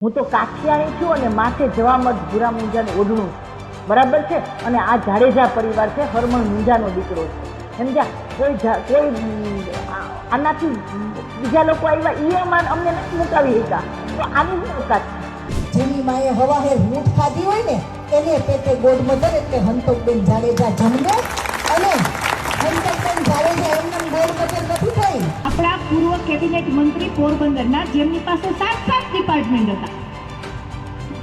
હું તો કાઠિયાણી છું અને માથે જવા મત ભૂરા મુંજાને ઓઢણું. છું બરાબર છે? અને આ જાડેજા પરિવાર છે હરમણ મુંજાનો દીકરો છે. સમજ્યા કોઈ કોઈ આનાથી બીજા લોકો આવ્યા એ અમારે અમને નથી મુકાવી શકા તો આની શું ઓકાત જેની માએ હવાહેર ઊંટ ખાધી હોય ને એને પેટે ગોળ મધર એટલે હંતકબેન જાડેજા જન્મે અને હંતકબેન જાડેજા એમને ગોળ મધર નથી થઈ. આપણા પૂર્વ કેબિનેટ મંત્રી પોરબંદરના જેમની પાસે સાત સાત ડિપાર્ટમેન્ટ હતા.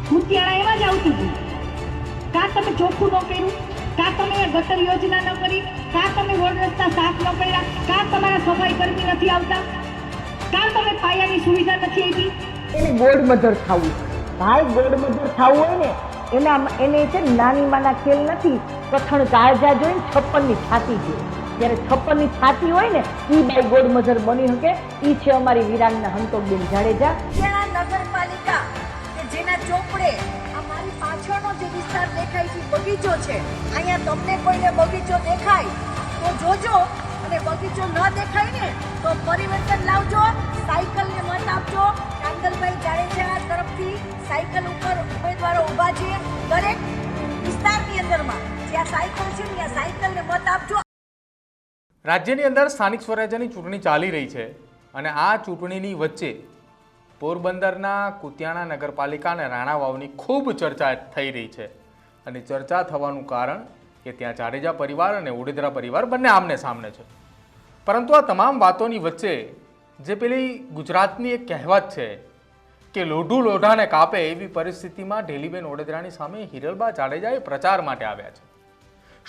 કુતિયાણા એમાં જ આવતી હતી. કાં તમે ચોખ્ખું ન કર્યું? કાં તમે ગટર યોજના ન કરી? કાં તમે રોડ રસ્તા સાફ ન કર્યા? કાં તમારા સફાઈ કર્મી નથી આવતા? કાં તમે પાયાની સુવિધા નથી આપી? એને ગોલ્ડ મધર થવું ભાઈ ગોલ્ડ મધર થવું હોય ને, એના એને છે નાની માના ખેલ નથી. કથણ કાળજા જોઈને છપ્પનની છાતી જોઈએ જ્યારે છપ્પનની છાતી હોય ને એ બાઈ ગોડ મધર બની શકે. એ છે અમારી વિરાનના હંતોકબેન જાડેજા. નગરપાલિકા કે જેના ચોપડે આ મારી પાછળનો જે વિસ્તાર દેખાય છે બગીચો છે. અહીંયા તમને કોઈને બગીચો દેખાય, તો જોજો. અને બગીચો ન દેખાય ને, તો પરિવર્તન લાવજો, સાયકલને મત આપજો. કાંદલભાઈ જાડેજા તરફથી સાયકલ ઉપર ઉમેદવારો ઊભા છે. દરેક વિસ્તારની અંદરમાં. જ્યાં સાયકલ છે, ત્યાં સાયકલને મત આપજો. રાજ્યની અંદર સ્થાનિક સ્વરાજ્યની ચૂંટણી ચાલી રહી છે અને આ ચૂંટણીની વચ્ચે પોરબંદરના કુતિયાણા નગરપાલિકા અને રાણા વાવની ખૂબ ચર્ચા થઈ રહી છે. અને ચર્ચા થવાનું કારણ કે ત્યાં જાડેજા પરિવાર અને ઓડેદરા પરિવાર બંને આમને સામને છે. પરંતુ આ તમામ વાતોની વચ્ચે જે પેલી ગુજરાતની એક કહેવત છે કે લોઢું લોઢાને કાપે એવી પરિસ્થિતિમાં ઢેલીબેન ઓડેદરાની સામે હિરલબા જાડેજાએ પ્રચાર માટે આવ્યા છે.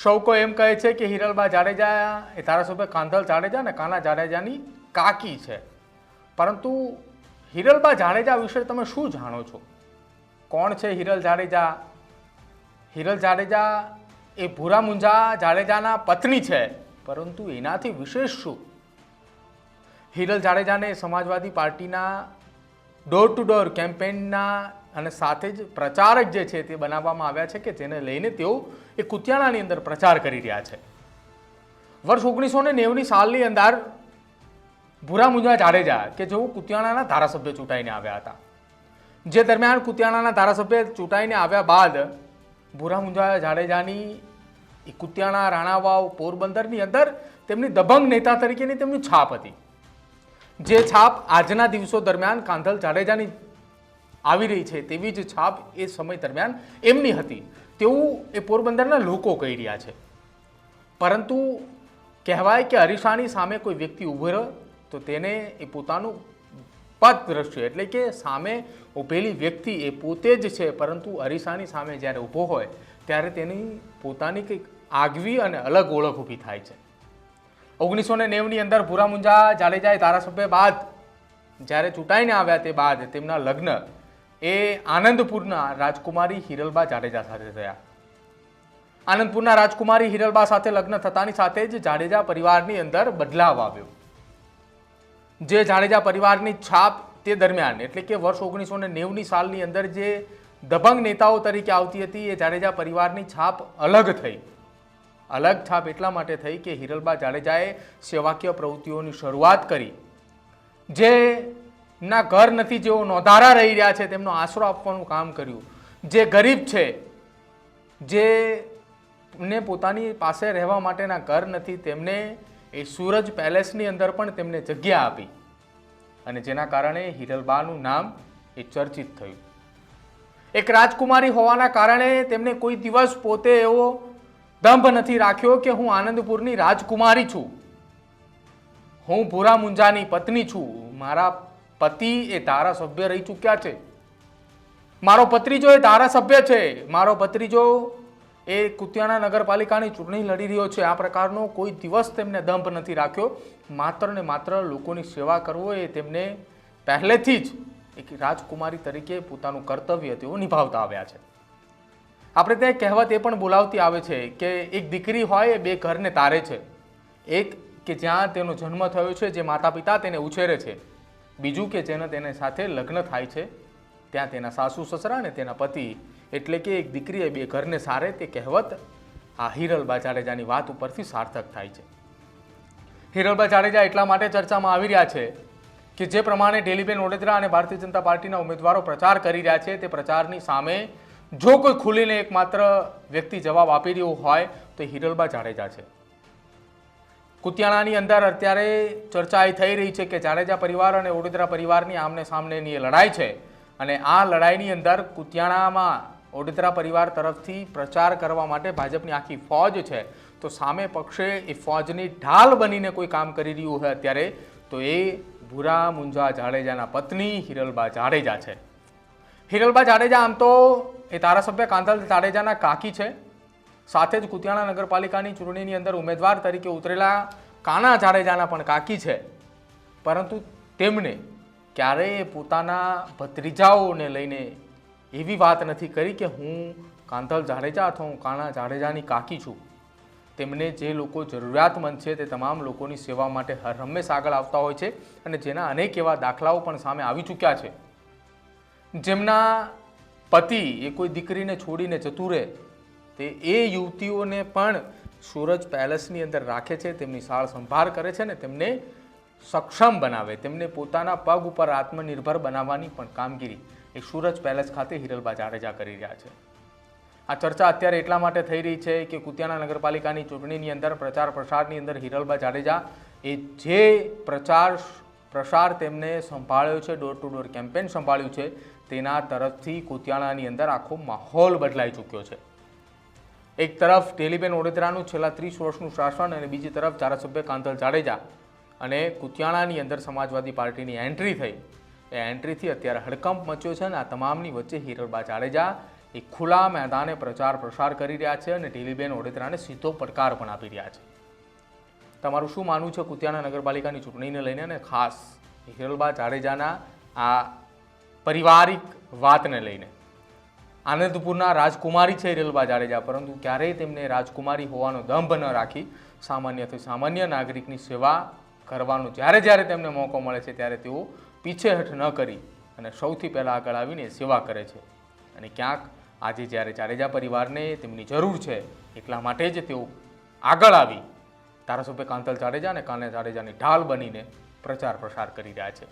કોઈ એમ કહે છે કે હિરલબા જાડેજા એ ધારાસભ્ય કાંધલ જાડેજા અને કાના જાડેજાની કાકી છે. પરંતુ હિરલબા જાડેજા વિશે તમે શું જાણો છો? કોણ છે હિરલ જાડેજા? હિરલ જાડેજા એ ભૂરા મુંજા જાડેજાના પત્ની છે. પરંતુ એનાથી વિશેષ શું? હિરલ જાડેજાને સમાજવાદી પાર્ટીના ડોર ટુ ડોર કેમ્પેઇનના અને સાથે જ પ્રચારક જે છે તે બનાવવામાં આવ્યા છે કે જેને લઈને તેઓ એ કુતિયાણાની અંદર પ્રચાર કરી રહ્યા છે. વર્ષ ઓગણીસો ને નેવની સાલની અંદર ભૂરા મુંજા જાડેજા કે જેઓ કુતિયાણાના ધારાસભ્ય ચૂંટાઈને આવ્યા હતા. જે દરમિયાન કુતિયાણાના ધારાસભ્ય ચૂંટાઈને આવ્યા બાદ ભૂરા મુંજા જાડેજાની કુતિયાણા, રાણાવાવ, પોરબંદરની અંદર તેમની દબંગ નેતા તરીકેની તેમની છાપ હતી. જે છાપ આજના દિવસો દરમિયાન કાંધલ જાડેજાની આવી રહી છે તેવી જ છાપ એ સમય દરમિયાન એમની હતી. તેવું એ પોરબંદરના લોકો કહી રહ્યા છે. પરંતુ કહેવાય કે અરીસાની સામે કોઈ વ્યક્તિ ઊભો રહ્યો તો તેને એ પોતાનું પદ દ્રશ્ય એટલે કે સામે ઊભેલી વ્યક્તિ એ પોતે જ છે. પરંતુ અરીસાની સામે જ્યારે ઊભો હોય ત્યારે તેની પોતાની કંઈક આગવી અને અલગ ઓળખ ઊભી થાય છે. ઓગણીસો ને નેવની અંદર ભૂરામુંજા જાડેજાએ ધારાસભ્ય બાદ જ્યારે ચૂંટાઈને આવ્યા તે બાદ તેમના લગ્ન એ આનંદપુરના રાજકુમારી હિરલબા જાડેજા સાથે થયા. આનંદપુરના રાજકુમારી હિરલબા સાથે લગ્ન થતાની સાથે જ જાડેજા પરિવારની અંદર બદલાવ આવ્યો. જે જાડેજા પરિવારની છાપ તે દરમિયાન, એટલે કે વર્ષ ઓગણીસો ને નેવની સાલની અંદર જે દબંગ નેતાઓ તરીકે આવતી હતી, એ જાડેજા પરિવારની છાપ અલગ થઈ. અલગ છાપ એટલા માટે થઈ કે હિરલબા જાડેજાએ સેવાકીય પ્રવૃત્તિઓની શરૂઆત કરી. જે ના ઘર નથી જેઓ નોંધારા રહી રહ્યા છે, તેમનો આશરો આપવાનું કામ કર્યું. જે ગરીબ છે, જે ને પોતાની પાસે રહેવા માટેના ઘર નથી, તેમને એ સૂરજ પેલેસની અંદર પણ તેમને જગ્યા આપી. અને જેના કારણે હિરલબાનું નામ એ ચર્ચિત થયું. એક રાજકુમારી હોવાના કારણે તેમને કોઈ દિવસ પોતે એવો દંભ નથી રાખ્યો કે હું આનંદપુરની રાજકુમારી છું. હું ભૂરા મુંજાની પત્ની છું. મારા પતિ એ ધારાસભ્ય રહી ચૂક્યા છે. મારો ભત્રીજો એ ધારાસભ્ય છે. મારો ભત્રીજો એ કુતિયાણા નગરપાલિકાની ચૂંટણી લડી રહ્યો છે. આ પ્રકારનો કોઈ દિવસ તેમને દંભ નથી રાખ્યો. માત્ર ને માત્ર લોકોની સેવા કરવો એ તેમને પહેલેથી જ એક રાજકુમારી તરીકે પોતાનું કર્તવ્ય તેઓ નિભાવતા આવ્યા છે. આપણે ત્યાં કહેવત એ પણ બોલાવતી આવે છે કે એક દીકરી હોય એ બે ઘરને તારે છે. એક કે જ્યાં તેનો જન્મ થયો છે, જે માતા પિતા તેને ઉછેરે છે. બીજું કે જેને તેને સાથે લગ્ન થાય છે, ત્યાં તેના સાસુ, સસરા અને તેના પતિ, એટલે કે એક દીકરીએ બે ઘરને સારે તે કહેવત, આ હિરલબા જાડેજાની વાત ઉપરથી સાર્થક થાય છે. હિરલબા જાડેજા એટલા માટે ચર્ચામાં આવી રહ્યા છે કે જે પ્રમાણે ડેલીબેન ઓડેદરા અને ભારતીય જનતા પાર્ટીના ઉમેદવારો પ્રચાર કરી રહ્યા છે, તે પ્રચારની સામે જો કોઈ ખુલીને એકમાત્ર વ્યક્તિ જવાબ આપી રહ્યો હોય, તો હિરલબા જાડેજા છે. કુતિયાણાની અંદર અત્યારે ચર્ચા એ થઈ રહી છે કે જાડેજા પરિવાર અને ઓડેદરા પરિવારની આમને સામનેની એ લડાઈ છે. અને આ લડાઈની અંદર કુતિયાણામાં ઓડેદરા પરિવાર તરફથી પ્રચાર કરવા માટે ભાજપની આખી ફોજ છે. તો સામે પક્ષે એ ફોજની ઢાલ બનીને કોઈ કામ કરી રહ્યું હોય અત્યારે, તો એ ભૂરા મુંજા જાડેજાના પત્ની હિરલબા જાડેજા છે. હિરલબા જાડેજા આમ તો એ ધારાસભ્ય કાંતલ જાડેજાના કાકી છે. સાથે જ કુતિયાણા નગરપાલિકાની ચૂંટણીની અંદર ઉમેદવાર તરીકે ઉતરેલા કાના જાડેજાના પણ કાકી છે. પરંતુ તેમણે ક્યારેય પોતાના ભત્રીજાઓને લઈને એવી વાત નથી કરી કે હું કાંધલ જાડેજા અથવા હું કાણા જાડેજાની કાકી છું. તેમને જે લોકો જરૂરિયાતમંદ છે તે તમામ લોકોની સેવા માટે હર હંમેશ આગળ આવતા હોય છે અને જેના અનેક એવા દાખલાઓ પણ સામે આવી ચૂક્યા છે. જેમના પતિ એ કોઈ દીકરીને છોડીને જતું રહે તે એ યુવતીઓને પણ સૂરજ પેલેસની અંદર રાખે છે, તેમની સાળ સંભાળ કરે છે ને તેમને સક્ષમ બનાવે, તેમને પોતાના પગ ઉપર આત્મનિર્ભર બનાવવાની પણ કામગીરી એ સૂરજ પેલેસ ખાતે હિરલબા જાડેજા કરી રહ્યા છે. આ ચર્ચા અત્યારે એટલા માટે થઈ રહી છે કે કુતિયાણા નગરપાલિકાની ચૂંટણીની અંદર, પ્રચાર પ્રસારની અંદર હિરલબા જાડેજા એ જે પ્રચાર પ્રસાર તેમને સંભાળ્યો છે, ડોર ટુ ડોર કેમ્પેન સંભાળ્યું છે, તેના તરફથી કુતિયાણાની અંદર આખો માહોલ બદલાઈ ચૂક્યો છે. એક તરફ ટેલીબેન ઓડેદરાનું છેલ્લા ત્રીસ વર્ષનું શાસન અને બીજી તરફ ધારાસભ્ય કાંતલ જાડેજા અને કુતિયાણાની અંદર સમાજવાદી પાર્ટીની એન્ટ્રી થઈ. એ એન્ટ્રીથી અત્યારે હડકંપ મચ્યો છે અને આ તમામની વચ્ચે હિરલબા જાડેજા એ ખુલ્લા મેદાને પ્રચાર પ્રસાર કરી રહ્યા છે અને ટેલીબેન ઓડેદરાને સીધો પડકાર પણ આપી રહ્યા છે. તમારું શું માનવું છે કુતિયાણા નગરપાલિકાની ચૂંટણીને લઈને અને ખાસ હિરલબા જાડેજાના આ પારિવારિક વાતને લઈને? આનંદપુરના રાજકુમારી છે રેલવા જાડેજા, પરંતુ ક્યારેય તેમને રાજકુમારી હોવાનો દંભ ન રાખી સામાન્યથી સામાન્ય નાગરિકની સેવા કરવાનો જ્યારે જ્યારે તેમને મોકો મળે છે ત્યારે તેઓ પીછેહઠ ન કરી અને સૌથી પહેલાં આગળ આવીને સેવા કરે છે. અને ક્યાંક આજે જ્યારે જાડેજા પરિવારને તેમની જરૂર છે એટલા માટે જ તેઓ આગળ આવી ધારાસભ્ય કાંતલ જાડેજા અને કાને જાડેજાની ઢાલ બનીને પ્રચાર પ્રસાર કરી રહ્યા છે.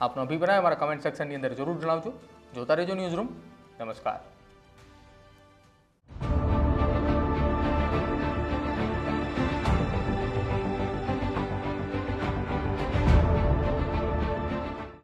આપનો અભિપ્રાય અમારા કમેન્ટ સેક્શનની અંદર જરૂર જણાવજો. જોતા રહેજો ન્યૂઝ રૂમ નમસ્કાર.